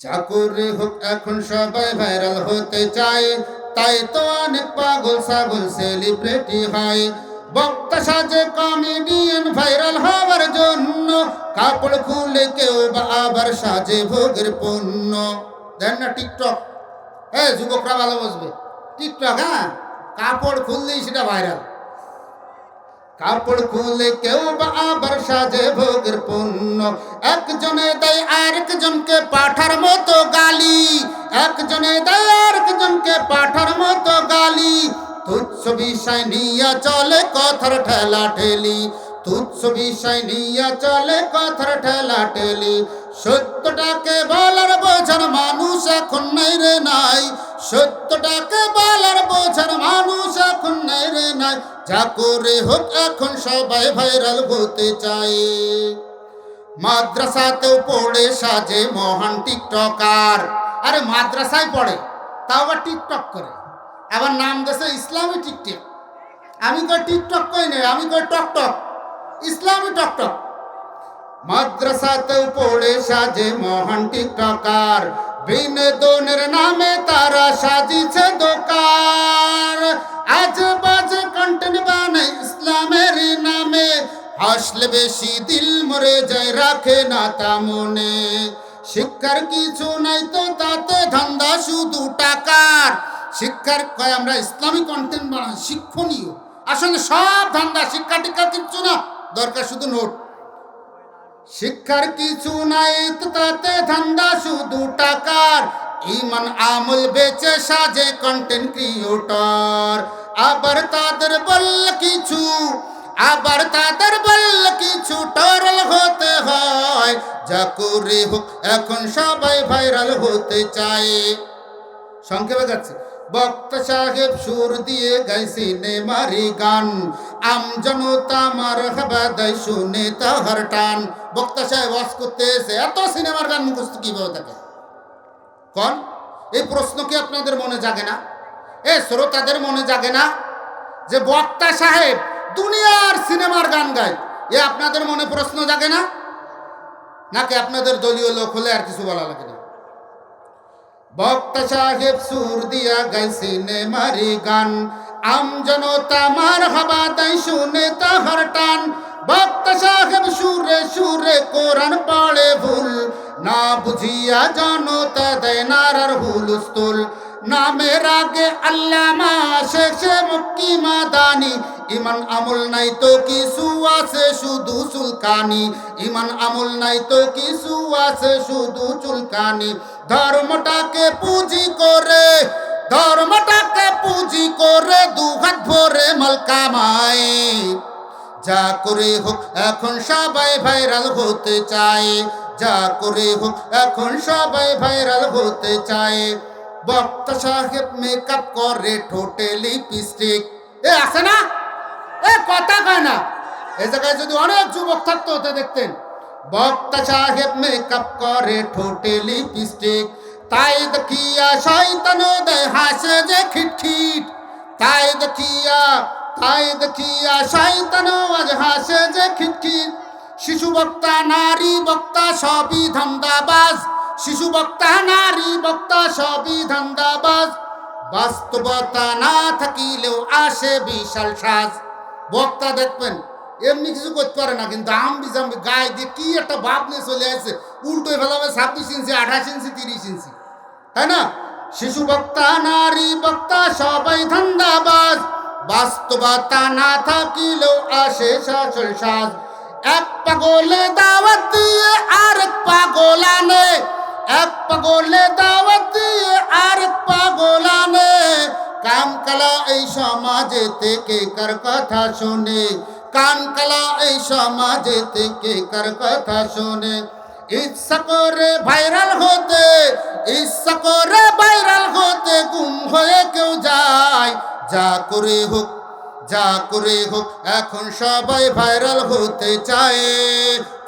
চাকুরে হোক এখন সবাই ভাইরাল হতে চায়, তাই তো অনেক পাগল ছাগল সেলিব্রিটি হয়। বক্তা সাজে কমেডিয়ান ভাইরাল হওয়ার জন্য, কাপড় খুলে কেউ বা আবার সাজে ভোগের পণ্য। দেন না টিকটক। এ যুবকরা ভালো বসবে টিকটক হ্যাঁ? কাপড় খুললেই সেটা ভাইরাল। কাপড় খুলে কেউ বা আবার সাজে ভোগের পণ্য। একজনে দেয় আরেকজনকে পাঠার মতো গালি। একজনে দেয় আরেকজনকে পাঠার মতো গালি। তুচ্ছ বিষয় নিয়ে চলে কথার ঠেলা ঠেলি। তুচ্ছ বিষয় নিয়ে চলে কথার ঠেলা ঠেলি। সত্যটাকে বলার বোঝার মানুষ এখন নাই রে নাই। সত্যটাকে বলার বোঝার নাই। যা করে হোক এখন সবাই ভাইরাল হতে চায়। মাদ্রাসাতেও পড়ে সাজে মহান টিকটকার। আরে মাদ্রাসায় পড়ে, তাও আবার টিকটক করে। আবার নাম দেশে ইসলামী টিকটক। আমি কই টিকটক কই নাই আমি কই টকটক ইসলামী টকটক মাদ্রাসাতেও পড়ে সাজে মহান টিকটকার। বিনোদনের নামে তারা সাজিছে দোকান। হাসলে বেশি দিল মরে যায়, রাখে না তা মনে। শিক্ষার কিছু নাই তো তাতে ধান্দা, শুধু টাকার। শিক্ষার কয়, আমরা ইসলামিক কন্টেন্ট বানাই, শিক্ষণীয়। আসলে সব ধান্দা, শিক্ষা টিক্ষা কিচ্ছু না, দরকার শুধু নোট। শিক্ষার কিছু নাই তো তাতে ধান্দা, শুধু টাকার। ইমান, আমল, বেচে, সাজে কন্টেন্ট ক্রিয়েটর আবার তাদের বলল কিছু আবার তাদের বলল কিছু টরল হতে হয়। যা করে হোক, এখন সবাই ভাইরাল হতে চায়। সংক্ষেপে যাচ্ছে। বক্তা সাহেব সুর দিয়ে গাই সিনেমারি গান। আম জনতা মার হাবাদাই শুনে তাহার টান। বক্তা সাহেব ওয়াজ করতে এসে, এত সিনেমার গান মুখস্থ কীভাবে থাকে? কন? এই প্রশ্ন কি আপনাদের মনে জাগে না? এ শ্রোতাদের মনে জাগে না? যে বক্তা সাহেব দুনিয়ার সিনেমার গান গায়। এ আপনাদের মনে প্রশ্ন জাগে না? নাকি আপনাদের দলীয় লোক হলে আর কিছু বলা লাগে না? বক্তা সাহেব সুর দিয়া গাই সিনেমারি গান। আম জনতা মার তাই শুনে তাহার টান। বক্তা সাহেব সুরে সুরে কোরআন ভুল। না বুঝিয়া জনতা দেয় নারার হুলস্থুল। নামের আগে আল্লামা শেষে মুক্কি মাদানি। ইমান আমল নাই তো কিছু আছে শুধু চুলকানি। ইমান আমল নাই তো কিছু আছে শুধু চুলকানি। ধর্মটাকে পুঁজি করে, ধর্মটাকে পুঁজি করে দু হাত ভরে মাল কামায় যা করে হোক এখন সবাই ভাইরাল হতে চায়। যা করে হোক এখন সবাই ভাইরাল হতে চায়। বক্তা সাহেব মেকআপ করে, ঠোঁটে লিপস্টিক। এ, আছে না? এ, কথা কয় না। এই জায়গায় যদি অনেক যুবক থাকতো হতে দেখতেন। বক্তা সাহেব মেকআপ করে, ঠোঁটে লিপস্টিক। তাই দেখিয়া শয়তান দেয় হাসে যে খিটখিট। তাই দেখিয়া তাই দেখিয়া শয়তান আজ হাসে যে খিটখিট। শিশু বক্তা, নারী বক্তা, সবই ধান্দাবাজ। শিশু বক্তা নারী বক্তা, সবই ধান্দাবাজ। বাস্তবতা না থাকিলেও আসে বিশাল সাজ। বক্তা দেখবেন, এমনি কিছু করতে পারে না, কিন্তু আম্বি জাম্বি গায়ে দিয়ে কি একটা ভাব নিয়ে চলে আসছে উল্টো ফেলাবে ছাব্বিশ ইঞ্চি, আঠাশ ইঞ্চি, তিরিশ ইঞ্চি। তাই না? শিশু বক্তা, নারী বক্তা, সবাই ধান্দাবাজ। বাস্তবতা না থাকিলেও আসে শাসল সাজ। এক পাগলে দাওয়াত দিয়ে আর পাগল আনে এক পাগলে দাওয়াত আর পাগল আনে কাম কালা এই সমাজে থেকে কার কথা শোনে? কান কালা এই সমাজে থেকে কার কথা শোনে? ইচ্ছা করে ভাইরাল হতে ইচ্ছা করে ভাইরাল হতে গুম হয়ে কেউ যায়। যা করে হোক যা করে হোক, এখন সবাই ভাইরাল হতে চায়।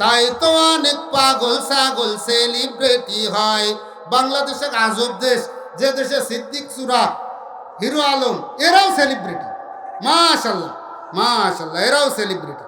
তাই তো অনেক পাগল ছাগল সেলিব্রিটি হয়। বাংলাদেশ এক আজব দেশ, যে দেশে সিদ্দিক, সুরা, হিরো আলম, এরাও সেলিব্রিটি মাশাল্লাহ মাশাল্লাহ, এরাও সেলিব্রিটি